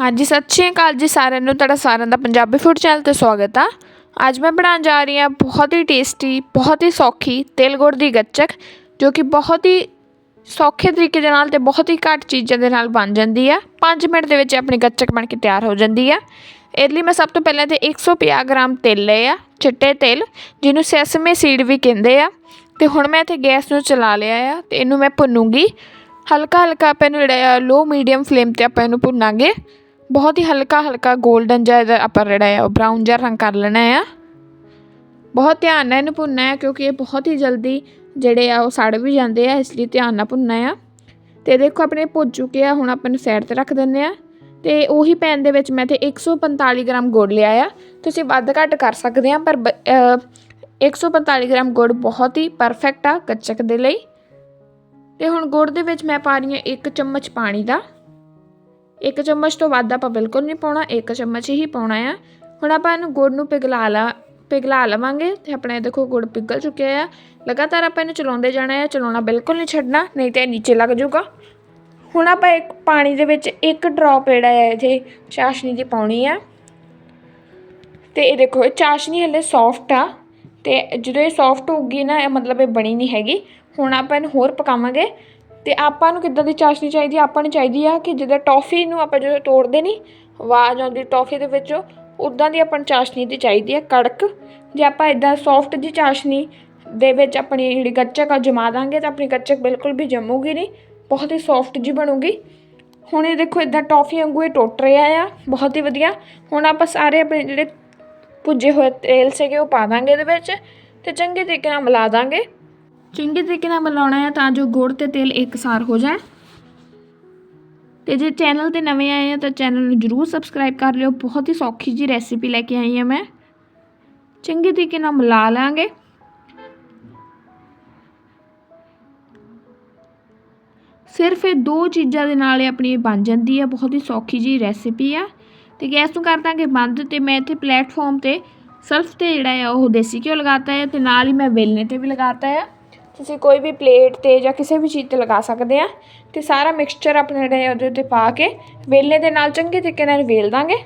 ਹਾਂਜੀ, ਸਤਿ ਸ਼੍ਰੀ ਅਕਾਲ ਜੀ ਸਾਰਿਆਂ ਨੂੰ। ਤੁਹਾਡਾ ਸਾਰਿਆਂ ਦਾ ਪੰਜਾਬੀ ਫੂਡ ਚੈਨਲ ਤੇ ਸਵਾਗਤ ਆ। ਅੱਜ ਮੈਂ ਬਣਾਉਣ ਜਾ ਰਹੀ ਹਾਂ ਬਹੁਤ ਹੀ ਟੇਸਟੀ ਬਹੁਤ ਹੀ ਸੌਖੀ ਤਿਲ ਗੁੜ ਦੀ ਗੱਚਕ, ਜੋ ਕਿ ਬਹੁਤ ਹੀ ਸੌਖੇ ਤਰੀਕੇ ਦੇ ਨਾਲ ਤੇ ਬਹੁਤ ਹੀ ਘੱਟ ਚੀਜ਼ਾਂ ਦੇ ਨਾਲ ਬਣ ਜਾਂਦੀ ਆ। 5 ਮਿੰਟ ਦੇ ਵਿੱਚ ਆਪਣੀ ਗੱਚਕ ਬਣ ਕੇ ਤਿਆਰ ਹੋ ਜਾਂਦੀ ਆ। ਇਹਦੇ ਲਈ ਮੈਂ ਸਭ ਤੋਂ ਪਹਿਲਾਂ ਤੇ 150 ਗ੍ਰਾਮ ਤਿਲ ਲਏ ਆ, ਚਿੱਟੇ ਤਿਲ, ਜਿਹਨੂੰ ਸੈਸਮੇ ਸੀਡ ਵੀ ਕਹਿੰਦੇ ਆ। ਤੇ ਹੁਣ ਮੈਂ ਇੱਥੇ ਗੈਸ ਨੂੰ ਚਲਾ ਲਿਆ ਆ ਤੇ ਇਹਨੂੰ ਮੈਂ ਭੁੰਨੂੰਗੀ। ਹਲਕਾ ਹਲਕਾ ਆਪਾਂ ਇਹਨੂੰ ਜਿਹੜਾ ਆ ਲੋ ਮੀਡੀਅਮ ਫਲੇਮ ਤੇ ਆਪਾਂ ਇਹਨੂੰ ਭੁੰਨਾਂਗੇ। ਬਹੁਤ ਹੀ ਹਲਕਾ ਹਲਕਾ 골ਡਨ ਜਿਹਾ ਇਹਦਾ ਆਪਾਂ ਜਿਹੜਾ ਆ, ਉਹ ਬਰਾਊਨ ਜਿਹਾ ਰੰਗ ਕਰ ਲੈਣਾ ਆ। ਬਹੁਤ ਧਿਆਨ ਨਾਲ ਇਹਨੂੰ ਭੁੰਨਣਾ ਹੈ ਕਿਉਂਕਿ ਇਹ ਬਹੁਤ ਹੀ ਜਲਦੀ ਜਿਹੜੇ ਆ, ਉਹ ਸੜ ਵੀ ਜਾਂਦੇ ਆ, ਇਸ ਲਈ ਧਿਆਨ ਨਾਲ ਭੁੰਨਣਾ ਆ। ਤੇ ਦੇਖੋ ਆਪਣੇ ਭੁੱਜ ਚੁੱਕੇ ਆ, ਹੁਣ ਆਪਾਂ ਨੂੰ ਸਾਈਡ ਤੇ ਰੱਖ ਦਿੰਦੇ ਆ। ਤੇ ਉਹੀ ਪੈਨ ਦੇ ਵਿੱਚ ਮੈਂ ਤੇ 145 ਗ੍ਰਾਮ ਗੁੜ ਲਿਆ ਆ। ਤੁਸੀਂ ਵੱਧ ਘੱਟ ਕਰ ਸਕਦੇ ਆ, ਪਰ ਬ- ਅਹ 145 ਗ੍ਰਾਮ ਗੁੜ ਬਹੁਤ ਹੀ ਪਰਫੈਕਟ ਆ ਕੱਚਕ ਦੇ ਲਈ। ਤੇ ਹੁਣ ਗੁੜ ਦੇ ਵਿੱਚ ਮੈਂ ਪਾ ਰਹੀ ਹਾਂ 1 ਚਮਚ ਪਾਣੀ ਦਾ। ਇੱਕ ਚਮਚ ਤੋਂ ਵੱਧ ਆਪਾਂ ਬਿਲਕੁਲ ਨਹੀਂ ਪਾਉਣਾ, ਇੱਕ ਚਮਚ ਹੀ ਪਾਉਣਾ ਆ। ਹੁਣ ਆਪਾਂ ਇਹਨੂੰ ਗੁੜ ਨੂੰ ਪਿਘਲਾ ਲਾ, ਪਿਘਲਾ ਲਵਾਂਗੇ ਤੇ ਆਪਣੇ ਦੇਖੋ ਗੁੜ ਪਿਘਲ ਚੁੱਕਿਆ ਆ। ਲਗਾਤਾਰ ਆਪਾਂ ਇਹਨੂੰ ਚਲਾਉਂਦੇ ਜਾਣਾ ਆ, ਚਲਾਉਣਾ ਬਿਲਕੁਲ ਨਹੀਂ ਛੱਡਣਾ, ਨਹੀਂ ਤੇ ਇਹ ਨੀਚੇ ਲੱਗ ਜਾਊਗਾ। ਹੁਣ ਆਪਾਂ ਇੱਕ ਪਾਣੀ ਦੇ ਵਿੱਚ ਇੱਕ ਡ੍ਰੌਪ ਜਿਹੜਾ ਹੈ ਇਹਦੇ ਚਾਸ਼ਨੀ ਦੀ ਪਾਉਣੀ ਆ। ਤੇ ਇਹ ਦੇਖੋ, ਇਹ ਚਾਸ਼ਨੀ ਹਲੇ ਸੌਫਟ ਆ ਤੇ ਜਦੋਂ ਇਹ ਸੌਫਟ ਹੋਊਗੀ ਨਾ, ਇਹ ਮਤਲਬ ਇਹ ਬਣੀ ਨਹੀਂ ਹੈਗੀ। ਹੁਣ ਆਪਾਂ ਇਹਨੂੰ ਹੋਰ ਪਕਾਵਾਂਗੇ। ਅਤੇ ਆਪਾਂ ਨੂੰ ਕਿੱਦਾਂ ਦੀ ਚਾਸ਼ਨੀ ਚਾਹੀਦੀ ਆਪਾਂ ਨੂੰ ਚਾਹੀਦੀ ਆ ਕਿ ਜਿੱਦਾਂ ਟੋਫੀ ਨੂੰ ਆਪਾਂ ਜਦੋਂ ਤੋੜਦੇ ਨਹੀਂ ਆਵਾਜ਼ ਆਉਂਦੀ ਟੋਫੀ ਦੇ ਵਿੱਚੋਂ ਉੱਦਾਂ ਦੀ ਆਪਾਂ ਨੂੰ ਚਾਸ਼ਨੀ ਦੀ ਚਾਹੀਦੀ ਆ, ਕੜਕ। ਜੇ ਆਪਾਂ ਇੱਦਾਂ ਸੋਫਟ ਜਿਹੀ ਚਾਸ਼ਨੀ ਦੇ ਵਿੱਚ ਆਪਣੀ ਜਿਹੜੀ ਗੱਚਕ ਆ ਜਮਾ ਦਾਂਗੇ ਤਾਂ ਆਪਣੀ ਗੱਚਕ ਬਿਲਕੁਲ ਵੀ ਜੰਮੂਗੀ ਨਹੀਂ ਬਹੁਤ ਹੀ ਸੋਫਟ ਜਿਹੀ ਬਣੂਗੀ। ਹੁਣ ਇਹ ਦੇਖੋ ਇਦਾਂ ਟੌਫੀ ਵਾਂਗੂ ਇਹ ਟੁੱਟ ਰਿਹਾ ਆ, ਬਹੁਤ ਹੀ ਵਧੀਆ। ਹੁਣ ਆਪਾਂ ਸਾਰੇ ਆਪਣੇ ਜਿਹੜੇ ਭੁੱਜੇ ਹੋਏ ਤੇਲ ਸੀਗੇ ਉਹ ਪਾ ਦਾਂਗੇ ਇਹਦੇ ਵਿੱਚ ਤੇ ਚੰਗੇ ਤਰੀਕੇ ਨਾਲ ਮਿਲਾ ਦਾਂਗੇ। ਚੰਗੇ ਤਰੀਕੇ ਨਾਲ ਮਿਲਾਉਣਾ ਹੈ ਤਾਂ ਜੋ ਗੁੜ ਤੇ ਤੇਲ ਇੱਕਸਾਰ ਹੋ ਜਾਏ ਤੇ ਜੇ ਚੈਨਲ ਤੇ ਨਵੇਂ ਆਏ ਆ ਤਾਂ ਚੈਨਲ ਨੂੰ ਜਰੂਰ ਸਬਸਕ੍ਰਾਈਬ ਕਰ ਲਿਓ। ਬਹੁਤ ਹੀ ਸੌਖੀ ਜੀ ਰੈਸਿਪੀ ਲੈ ਕੇ ਆਈ ਹਾਂ ਮੈਂ। ਚੰਗੇ ਤਰੀਕੇ ਨਾਲ ਮਿਲਾ ਲਾਂਗੇ। ਸਿਰਫ ਇਹ ਦੋ ਚੀਜ਼ਾਂ ਦੇ ਨਾਲ ਇਹ ਆਪਣੀ ਬਣ ਜਾਂਦੀ ਹੈ ਬਹੁਤ ਹੀ ਸੌਖੀ ਜੀ ਰੈਸਿਪੀ ਆ। ਤੇ ਗੈਸ ਨੂੰ ਕਰ ਦਾਂਗੇ ਬੰਦ ਤੇ ਮੈਂ ਇੱਥੇ ਪਲੇਟਫਾਰਮ ਤੇ ਸਲਫ ਤੇ ਜਿਹੜਾ ਆ ਉਹ ਦੇਸੀ ਘਿਓ ਲਗਾਤਾ ਹੈ ਤੇ ਨਾਲ ਹੀ ਮੈਂ ਵੇਲਣੇ ਤੇ ਵੀ ਲਗਾਤਾ ਹੈ ਤੁਸੀਂ ਕੋਈ ਵੀ ਪਲੇਟ ਤੇ ਜਾਂ ਕਿਸੇ ਵੀ ਚੀਜ਼ ਤੇ ਲਗਾ ਸਕਦੇ ਹਾਂ ਅਤੇ ਸਾਰਾ ਮਿਕਸਚਰ ਆਪਣੇ ਜਿਹੜੇ ਉਹਦੇ ਉੱਤੇ ਪਾ ਕੇ ਵੇਲਣੇ ਦੇ ਨਾਲ ਚੰਗੇ ਤਰੀਕੇ ਨਾਲ ਵੇਲ ਦਾਂਗੇ।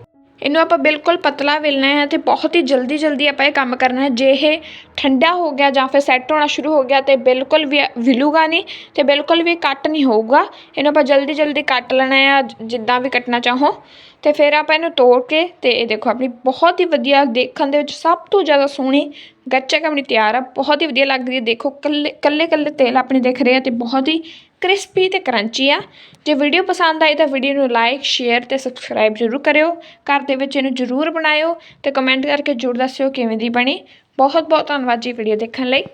ਇਹਨੂੰ ਆਪਾਂ ਬਿਲਕੁਲ ਪਤਲਾ ਵੇਲਣਾ ਹੈ ਅਤੇ ਬਹੁਤ ਹੀ ਜਲਦੀ ਜਲਦੀ ਆਪਾਂ ਇਹ ਕੰਮ ਕਰਨਾ ਹੈ। ਜੇ ਇਹ ਠੰਡਾ ਹੋ ਗਿਆ ਜਾਂ ਫਿਰ ਸੈੱਟ ਹੋਣਾ ਸ਼ੁਰੂ ਹੋ ਗਿਆ ਤਾਂ ਬਿਲਕੁਲ ਵੀ ਵਿਲੂਗਾ ਨਹੀਂ ਅਤੇ ਬਿਲਕੁਲ ਵੀ ਕੱਟ ਨਹੀਂ ਹੋਊਗਾ। ਇਹਨੂੰ ਆਪਾਂ ਜਲਦੀ ਜਲਦੀ ਕੱਟ ਲੈਣਾ ਹੈ ਜਿੱਦਾਂ ਵੀ ਕੱਟਣਾ ਚਾਹੋ। ਅਤੇ ਫਿਰ ਆਪਾਂ ਇਹਨੂੰ ਤੋੜ ਕੇ ਅਤੇ ਇਹ ਦੇਖੋ ਆਪਣੀ ਬਹੁਤ ਹੀ ਵਧੀਆ ਦੇਖਣ ਦੇ ਵਿੱਚ ਸਭ ਤੋਂ ਜ਼ਿਆਦਾ ਸੋਹਣੀ ਗੱਚਕ ਆਪਣੀ ਤਿਆਰ ਆ। ਬਹੁਤ ਹੀ ਵਧੀਆ ਲੱਗ ਰਹੀ ਹੈ। ਦੇਖੋ ਕੱਲੇ ਕੱਲੇ ਕੱਲੇ ਤੇਲ ਆਪਣੇ ਦਿਖ ਰਹੇ ਆ ਅਤੇ ਬਹੁਤ ਹੀ ਕ੍ਰਿਸਪੀ ਤੇ ਕਰੰਚੀ ਆ। ਜੇ ਵੀਡੀਓ ਪਸੰਦ ਆਈ ਤਾਂ ਵੀਡੀਓ ਨੂੰ ਲਾਈਕ, ਸ਼ੇਅਰ ਤੇ ਸਬਸਕ੍ਰਾਈਬ ਜ਼ਰੂਰ ਕਰਿਓ। ਘਰ ਦੇ ਵਿੱਚ ਇਹਨੂੰ ਜ਼ਰੂਰ ਬਣਾਇਓ ਤੇ ਕਮੈਂਟ ਕਰਕੇ ਜ਼ਰੂਰ ਦੱਸਿਓ ਕਿਵੇਂ ਦੀ ਬਣੀ। ਬਹੁਤ ਬਹੁਤ ਧੰਨਵਾਦ ਜੀ ਵੀਡੀਓ ਦੇਖਣ ਲਈ।